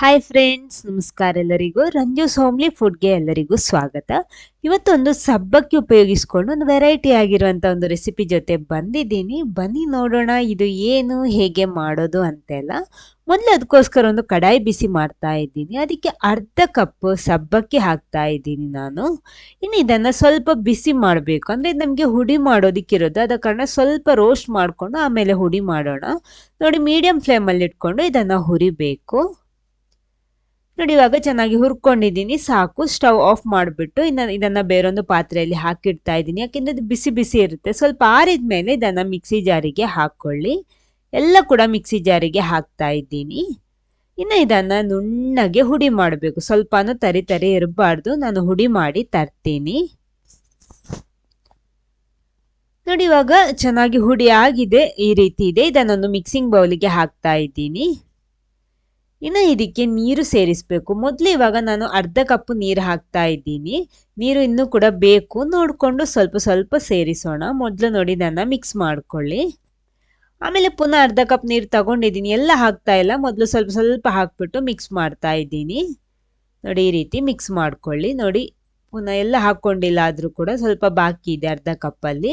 Hi friends ನಮಸ್ಕಾರ ಎಲ್ಲರಿಗೂ. Ranju homely ಫುಡ್ಗೆ ಎಲ್ಲರಿಗೂ ಸ್ವಾಗತ. ಇವತ್ತೊಂದು ಸಬ್ಬಕ್ಕೆ ಉಪಯೋಗಿಸ್ಕೊಂಡು ಒಂದು ವೆರೈಟಿ ಆಗಿರುವಂಥ ಒಂದು ರೆಸಿಪಿ ಜೊತೆ ಬಂದಿದ್ದೀನಿ. ಬನ್ನಿ ನೋಡೋಣ, ಇದು ಏನು, ಹೇಗೆ ಮಾಡೋದು ಅಂತೆಲ್ಲ. ಮೊದಲು ಅದಕ್ಕೋಸ್ಕರ ಒಂದು ಕಡಾಯಿ ಬಿಸಿ ಮಾಡ್ತಾ ಇದ್ದೀನಿ. ಅದಕ್ಕೆ ಅರ್ಧ ಕಪ್ ಸಬ್ಬಕ್ಕಿ ಹಾಕ್ತಾ ಇದ್ದೀನಿ ನಾನು. ಇನ್ನು ಇದನ್ನು ಸ್ವಲ್ಪ ಬಿಸಿ ಮಾಡಬೇಕು. ಅಂದರೆ ನಮಗೆ ಹುಡಿ ಮಾಡೋದಕ್ಕಿರೋದು. ಅದ ಕಾರಣ ಸ್ವಲ್ಪ ರೋಸ್ಟ್ ಮಾಡಿಕೊಂಡು ಆಮೇಲೆ ಹುಡಿ ಮಾಡೋಣ. ನೋಡಿ ಮೀಡಿಯಂ ಫ್ಲೇಮಲ್ಲಿ ಇಟ್ಕೊಂಡು ಇದನ್ನು ಹುರಿಬೇಕು. ನೋಡಿ, ಇವಾಗ ಚೆನ್ನಾಗಿ ಹುರ್ಕೊಂಡಿದ್ದೀನಿ. ಸಾಕು, ಸ್ಟವ್ ಆಫ್ ಮಾಡಿಬಿಟ್ಟು ಇನ್ನು ಇದನ್ನು ಬೇರೊಂದು ಪಾತ್ರೆಯಲ್ಲಿ ಹಾಕಿಡ್ತಾ ಇದ್ದೀನಿ. ಯಾಕೆಂದರೆ ಅದು ಬಿಸಿ ಬಿಸಿ ಇರುತ್ತೆ. ಸ್ವಲ್ಪ ಆರಿದ ಮೇಲೆ ಇದನ್ನು ಮಿಕ್ಸಿ ಜಾರಿಗೆ ಹಾಕ್ಕೊಳ್ಳಿ ಎಲ್ಲ ಕೂಡ ಮಿಕ್ಸಿ ಜಾರಿಗೆ ಹಾಕ್ತಾ ಇದ್ದೀನಿ. ಇನ್ನು ಇದನ್ನು ನುಣ್ಣಗೆ ಹುಡಿ ಮಾಡಬೇಕು. ಸ್ವಲ್ಪನೂ ತರಿ ತರಿ ಇರಬಾರ್ದು. ನಾನು ಹುಡಿ ಮಾಡಿ ತರ್ತೀನಿ. ನೋಡಿ, ಇವಾಗ ಚೆನ್ನಾಗಿ ಹುಡಿ ಆಗಿದೆ. ಈ ರೀತಿ ಇದೆ. ಇದನ್ನೊಂದು ಮಿಕ್ಸಿಂಗ್ ಬೌಲಿಗೆ ಹಾಕ್ತಾ ಇದ್ದೀನಿ. ಇನ್ನು ಇದಕ್ಕೆ ನೀರು ಸೇರಿಸಬೇಕು. ಮೊದಲು ಇವಾಗ ನಾನು ಅರ್ಧ ಕಪ್ಪು ನೀರು ಹಾಕ್ತಾ ಇದ್ದೀನಿ. ನೀರು ಇನ್ನೂ ಕೂಡ ಬೇಕು. ನೋಡಿಕೊಂಡು ಸ್ವಲ್ಪ ಸ್ವಲ್ಪ ಸೇರಿಸೋಣ. ಮೊದಲು ನೋಡಿ ನನ್ನ ಮಿಕ್ಸ್ ಮಾಡಿಕೊಳ್ಳಿ. ಆಮೇಲೆ ಪುನಃ ಅರ್ಧ ಕಪ್ ನೀರು ತಗೊಂಡಿದ್ದೀನಿ. ಎಲ್ಲ ಹಾಕ್ತಾ ಇಲ್ಲ. ಮೊದಲು ಸ್ವಲ್ಪ ಸ್ವಲ್ಪ ಹಾಕ್ಬಿಟ್ಟು ಮಿಕ್ಸ್ ಮಾಡ್ತಾ ಇದ್ದೀನಿ. ನೋಡಿ, ಈ ರೀತಿ ಮಿಕ್ಸ್ ಮಾಡಿಕೊಳ್ಳಿ. ನೋಡಿ, ಪುನಃ ಎಲ್ಲ ಹಾಕ್ಕೊಂಡಿಲ್ಲ ಆದರೂ ಕೂಡ ಸ್ವಲ್ಪ ಬಾಕಿ ಇದೆ ಅರ್ಧ ಕಪ್ಪಲ್ಲಿ.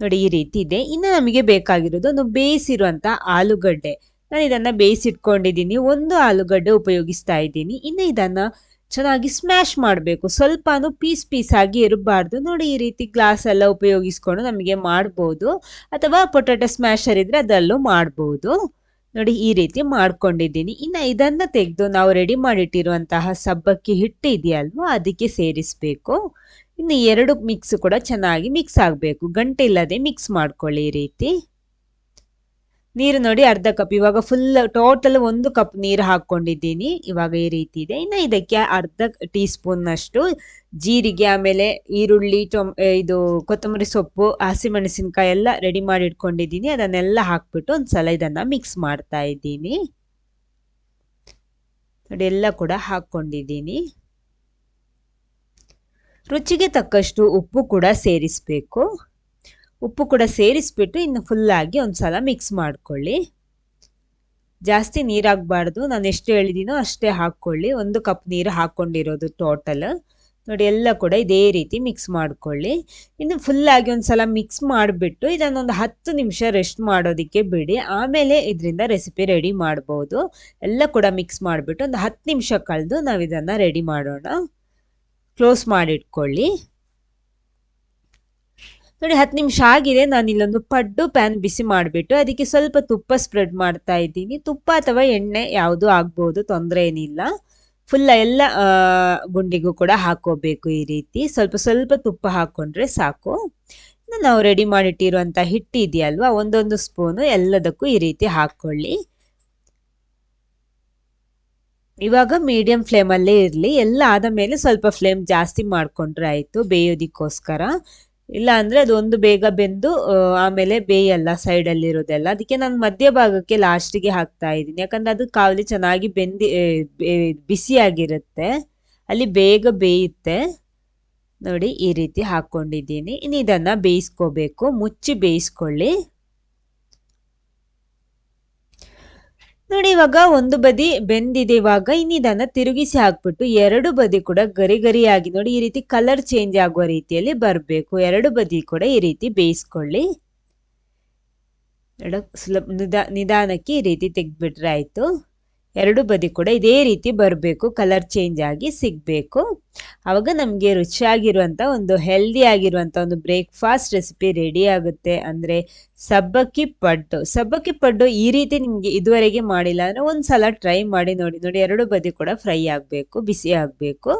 ನೋಡಿ, ಈ ರೀತಿ ಇದೆ. ಇನ್ನು ನಮಗೆ ಬೇಕಾಗಿರೋದು ಒಂದು ಬೇಯಿಸಿರುವಂಥ ಆಲೂಗಡ್ಡೆ. ನಾನು ಇದನ್ನು ಬೇಯಿಸಿಟ್ಕೊಂಡಿದ್ದೀನಿ. ಒಂದು ಆಲೂಗಡ್ಡೆ ಉಪಯೋಗಿಸ್ತಾ ಇದ್ದೀನಿ. ಇನ್ನು ಇದನ್ನು ಚೆನ್ನಾಗಿ ಸ್ಮ್ಯಾಶ್ ಮಾಡಬೇಕು. ಸ್ವಲ್ಪನೂ ಪೀಸ್ ಪೀಸ್ ಆಗಿ ಇರಬಾರ್ದು. ನೋಡಿ, ಈ ರೀತಿ ಗ್ಲಾಸ್ ಎಲ್ಲ ಉಪಯೋಗಿಸ್ಕೊಂಡು ನಮಗೆ ಮಾಡ್ಬೋದು. ಅಥವಾ ಪೊಟ್ಯಾಟೊ ಸ್ಮ್ಯಾಶರ್ ಇದ್ದರೆ ಅದರಲ್ಲೂ ಮಾಡ್ಬೋದು. ನೋಡಿ, ಈ ರೀತಿ ಮಾಡ್ಕೊಂಡಿದ್ದೀನಿ. ಇನ್ನು ಇದನ್ನು ತೆಗೆದು ನಾವು ರೆಡಿ ಮಾಡಿಟ್ಟಿರುವಂತಹ ಸಬ್ಬಕ್ಕಿ ಹಿಟ್ಟು ಇದೆಯಲ್ವೋ, ಅದಕ್ಕೆ ಸೇರಿಸಬೇಕು. ಇನ್ನು ಎರಡು ಮಿಕ್ಸ್ ಕೂಡ ಚೆನ್ನಾಗಿ ಮಿಕ್ಸ್ ಆಗಬೇಕು. ಗಂಟೆ ಇಲ್ಲದೆ ಮಿಕ್ಸ್ ಮಾಡ್ಕೊಳ್ಳಿ ಈ ರೀತಿ. ನೀರು ನೋಡಿ ಅರ್ಧ ಕಪ್ ಇವಾಗ ಫುಲ್ ಟೋಟಲ್ ಒಂದು ಕಪ್ ನೀರು ಹಾಕ್ಕೊಂಡಿದ್ದೀನಿ. ಇವಾಗ ಈ ರೀತಿ ಇದೆ. ಇನ್ನು ಇದಕ್ಕೆ ಅರ್ಧ ಟೀ ಸ್ಪೂನ್ನಷ್ಟು ಜೀರಿಗೆ, ಆಮೇಲೆ ಈರುಳ್ಳಿ, ಟೊಮ್ ಇದು ಕೊತ್ತಂಬರಿ ಸೊಪ್ಪು, ಹಸಿಮೆಣಸಿನ್ಕಾಯಿ ಎಲ್ಲ ರೆಡಿ ಮಾಡಿ ಇಟ್ಕೊಂಡಿದ್ದೀನಿ. ಅದನ್ನೆಲ್ಲ ಹಾಕ್ಬಿಟ್ಟು ಒಂದು ಸಲ ಇದನ್ನು ಮಿಕ್ಸ್ ಮಾಡ್ತಾ ಇದ್ದೀನಿ. ನೋಡಿ, ಎಲ್ಲ ಕೂಡ ಹಾಕ್ಕೊಂಡಿದ್ದೀನಿ. ರುಚಿಗೆ ತಕ್ಕಷ್ಟು ಉಪ್ಪು ಕೂಡ ಸೇರಿಸಬೇಕು. ಉಪ್ಪು ಕೂಡ ಸೇರಿಸ್ಬಿಟ್ಟು ಇನ್ನು ಫುಲ್ಲಾಗಿ ಒಂದು ಸಲ ಮಿಕ್ಸ್ ಮಾಡ್ಕೊಳ್ಳಿ. ಜಾಸ್ತಿ ನೀರಾಗಬಾರ್ದು. ನಾನು ಎಷ್ಟು ಹೇಳಿದ್ದೀನೋ ಅಷ್ಟೇ ಹಾಕ್ಕೊಳ್ಳಿ. ಒಂದು ಕಪ್ ನೀರು ಹಾಕ್ಕೊಂಡಿರೋದು ಟೋಟಲ್ ನೋಡಿ, ಎಲ್ಲ ಕೂಡ ಇದೇ ರೀತಿ ಮಿಕ್ಸ್ ಮಾಡ್ಕೊಳ್ಳಿ. ಇನ್ನು ಫುಲ್ಲಾಗಿ ಒಂದು ಸಲ ಮಿಕ್ಸ್ ಮಾಡಿಬಿಟ್ಟು ಇದನ್ನೊಂದು ಹತ್ತು ನಿಮಿಷ ರೆಸ್ಟ್ ಮಾಡೋದಕ್ಕೆ ಬಿಡಿ. ಆಮೇಲೆ ಇದರಿಂದ ರೆಸಿಪಿ ರೆಡಿ ಮಾಡ್ಬೋದು. ಎಲ್ಲ ಕೂಡ ಮಿಕ್ಸ್ ಮಾಡಿಬಿಟ್ಟು ಒಂದು ಹತ್ತು ನಿಮಿಷ ಕಳೆದು ನಾವು ಇದನ್ನು ರೆಡಿ ಮಾಡೋಣ. ಕ್ಲೋಸ್ ಮಾಡಿಟ್ಕೊಳ್ಳಿ. ನೋಡಿ, ಹತ್ತು ನಿಮಿಷ ಆಗಿದೆ. ನಾನು ಇಲ್ಲೊಂದು ಪಡ್ಡು ಪ್ಯಾನ್ ಬಿಸಿ ಮಾಡಿಬಿಟ್ಟು ಅದಕ್ಕೆ ಸ್ವಲ್ಪ ತುಪ್ಪ ಸ್ಪ್ರೆಡ್ ಮಾಡ್ತಾ ಇದ್ದೀನಿ. ತುಪ್ಪ ಅಥವಾ ಎಣ್ಣೆ ಯಾವುದು ಆಗ್ಬೋದು, ತೊಂದರೆ ಏನಿಲ್ಲ. ಫುಲ್ಲ ಎಲ್ಲ ಗುಂಡಿಗೂ ಕೂಡ ಹಾಕೋಬೇಕು ಈ ರೀತಿ. ಸ್ವಲ್ಪ ಸ್ವಲ್ಪ ತುಪ್ಪ ಹಾಕ್ಕೊಂಡ್ರೆ ಸಾಕು. ನಾವು ರೆಡಿ ಮಾಡಿಟ್ಟಿರುವಂಥ ಹಿಟ್ಟು ಇದೆಯಲ್ವ, ಒಂದೊಂದು ಸ್ಪೂನು ಎಲ್ಲದಕ್ಕೂ ಈ ರೀತಿ ಹಾಕ್ಕೊಳ್ಳಿ ಇವಾಗ ಮೀಡಿಯಂ ಫ್ಲೇಮಲ್ಲೇ ಇರಲಿ. ಎಲ್ಲ ಆದ ಮೇಲೆ ಸ್ವಲ್ಪ ಫ್ಲೇಮ್ ಜಾಸ್ತಿ ಮಾಡಿಕೊಂಡ್ರೆ ಆಯಿತು, ಬೇಯೋದಕ್ಕೋಸ್ಕರ. ಇಲ್ಲ ಅಂದರೆ ಅದೊಂದು ಬೇಗ ಬೆಂದು ಆಮೇಲೆ ಬೇಯಲ್ಲ ಸೈಡಲ್ಲಿರೋದೆಲ್ಲ. ಅದಕ್ಕೆ ನಾನು ಮಧ್ಯ ಭಾಗಕ್ಕೆ ಲಾಸ್ಟಿಗೆ ಹಾಕ್ತಾ ಇದ್ದೀನಿ. ಯಾಕಂದರೆ ಅದು ಕಾವಲಿ ಚೆನ್ನಾಗಿ ಬೆಂದಿ ಬಿಸಿಯಾಗಿರುತ್ತೆ ಅಲ್ಲಿ ಬೇಗ ಬೇಯುತ್ತೆ. ನೋಡಿ, ಈ ರೀತಿ ಹಾಕ್ಕೊಂಡಿದ್ದೀನಿ ಇನ್ನು ಇದನ್ನು ಬೇಯಿಸ್ಕೋಬೇಕು. ಮುಚ್ಚಿ ಬೇಯಿಸ್ಕೊಳ್ಳಿ. ನೋಡಿ, ಇವಾಗ ಒಂದು ಬದಿ ಬೆಂದಿದೆ. ಇವಾಗ ಇನ್ನು ಇದನ್ನ ತಿರುಗಿಸಿ ಹಾಕ್ಬಿಟ್ಟು ಎರಡು ಬದಿ ಕೂಡ ಗರಿ ಗರಿಯಾಗಿ ನೋಡಿ, ಈ ರೀತಿ ಕಲರ್ ಚೇಂಜ್ ಆಗುವ ರೀತಿಯಲ್ಲಿ ಬರಬೇಕು. ಎರಡು ಬದಿ ಕೂಡ ಈ ರೀತಿ ಬೇಯಿಸ್ಕೊಳ್ಳಿ. ನಿಧಾನಕ್ಕೆ ಈ ರೀತಿ ತೆಗೆದ್ಬಿಟ್ರೆ ಆಯ್ತು. ಎರಡು ಬದಿ ಕೂಡ ಇದೇ ರೀತಿ ಬರಬೇಕು ಕಲರ್ ಚೇಂಜ್ ಆಗಿ ಸಿಗಬೇಕು. ಆವಾಗ ನಮಗೆ ರುಚಿಯಾಗಿರುವಂಥ ಒಂದು ಹೆಲ್ದಿ ಆಗಿರುವಂಥ ಒಂದು ಬ್ರೇಕ್ಫಾಸ್ಟ್ ರೆಸಿಪಿ ರೆಡಿ ಆಗುತ್ತೆ. ಅಂದರೆ ಸಬ್ಬಕ್ಕಿ ಪಡ್ಡು. ಸಬ್ಬಕ್ಕಿ ಪಡ್ಡು ಈ ರೀತಿ ನಿಮಗೆ ಇದುವರೆಗೆ ಮಾಡಿಲ್ಲ. ಅಂದರೆ ಒಂದು ಸಲ ಟ್ರೈ ಮಾಡಿ ನೋಡಿ. ನೋಡಿ, ಎರಡು ಬದಿ ಕೂಡ ಫ್ರೈ ಆಗಬೇಕು, ಬಿಸಿ ಆಗಬೇಕು.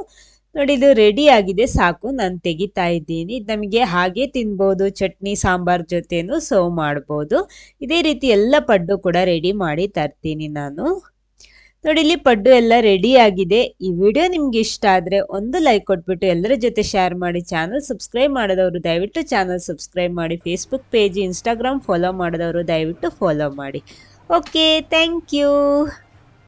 ನೋಡಿ, ಇದು ರೆಡಿ ಆಗಿದೆ, ಸಾಕು. ನಾನು ತೆಗಿತಾ ಇದ್ದೀನಿ. ನಮಗೆ ಹಾಗೆ ತಿನ್ಬೋದು. ಚಟ್ನಿ, ಸಾಂಬಾರ್ ಜೊತೆನೂ ಸರ್ವ್ ಮಾಡ್ಬೋದು. ಇದೇ ರೀತಿ ಎಲ್ಲ ಪಡ್ಡು ಕೂಡ ರೆಡಿ ಮಾಡಿ ತರ್ತೀನಿ ನಾನು. ನೋಡಿ, ಇಲ್ಲಿ ಪಡ್ಡು ಎಲ್ಲ ರೆಡಿ ಆಗಿದೆ. ಈ ವಿಡಿಯೋ ನಿಮ್ಗೆ ಇಷ್ಟ ಆದರೆ ಒಂದು ಲೈಕ್ ಕೊಟ್ಬಿಟ್ಟು ಎಲ್ಲರ ಜೊತೆ ಶೇರ್ ಮಾಡಿ ಚಾನಲ್ ಸಬ್ಸ್ಕ್ರೈಬ್ ಮಾಡಿದವರು ದಯವಿಟ್ಟು ಚಾನಲ್ ಸಬ್ಸ್ಕ್ರೈಬ್ ಮಾಡಿ ಫೇಸ್ಬುಕ್ ಪೇಜ್ ಇನ್ಸ್ಟಾಗ್ರಾಮ್ ಫಾಲೋ ಮಾಡಿದವರು ದಯವಿಟ್ಟು ಫಾಲೋ ಮಾಡಿ. Okay thank you